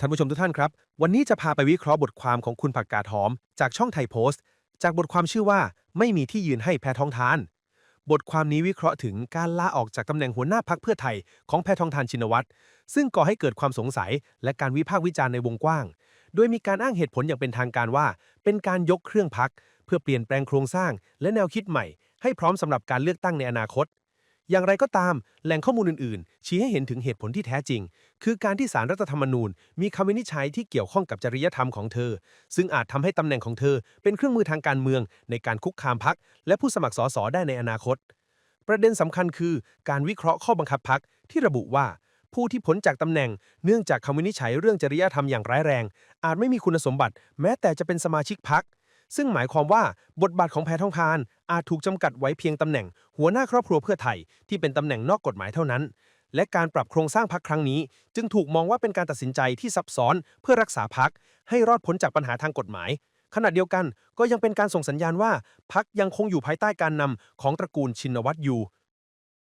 ท่านผู้ชมทุกท่านครับ วันนี้จะพาไปวิเคราะห์บทความของคุณผักกาดหอม จากช่องไทยโพสต์ จากบทความชื่อว่าไม่มีที่ยืนให้แพทองทาน บทความนี้วิเคราะห์ถึงการลาออกจากตำแหน่งหัวหน้าพักเพื่อไทยของแพทองทานชินวัตรซึ่งก่อให้เกิดความสงสัยและการวิพากษ์วิจารณ์ในวงกว้าง โดยมีการอ้างเหตุผลอย่างเป็นทางการว่า เป็นการยกเครื่องพัก เพื่อเปลี่ยนแปลงโครงสร้าง และแนวคิดใหม่ ให้พร้อมสำหรับการเลือกตั้งในอนาคต อย่างไรก็ตาม แหล่งข้อมูลอื่นๆ ชี้ให้เห็นถึงเหตุผลที่แท้จริง คือการที่สารรัฐธรรมนูญ มีคำวินิจฉัยที่เกี่ยวข้องกับจริยธรรมของเธอ ซึ่งอาจทำให้ตำแหน่งของเธอ เป็นเครื่องมือทางการเมือง ในการคุกคามพักและผู้สมัครสสได้ในอนาคต ประเด็นสำคัญคือ การวิเคราะห์ข้อบังคับพักที่ระบุว่า ผู้ที่พ้นจากตำแหน่ง เนื่องจากคำวินิจฉัยเรื่องจริยธรรมอย่างร้ายแรง อาจไม่มีคุณสมบัติ แม้แต่จะเป็นสมาชิกพักซึ่งหมายความว่าบทบาทของแพทองทาน อาจถูกจำกัดไว้เพียงตำแหน่ง หัวหน้าครอบครัวเพื่อไทยที่เป็นตำแหน่งนอกกฎหมายเท่านั้น และการปรับโครงสร้างพักครั้งนี้ จึงถูกมองว่าเป็นการตัดสินใจที่ซับซ้อนเพื่อรักษาพักให้รอดพ้นจากปัญหาทางกฎหมาย ขณะเดียวกันก็ยังเป็นการส่งสัญญาณว่าพักยังคงอยู่ภายใต้การนำของตระกูลชินวัตรอยู่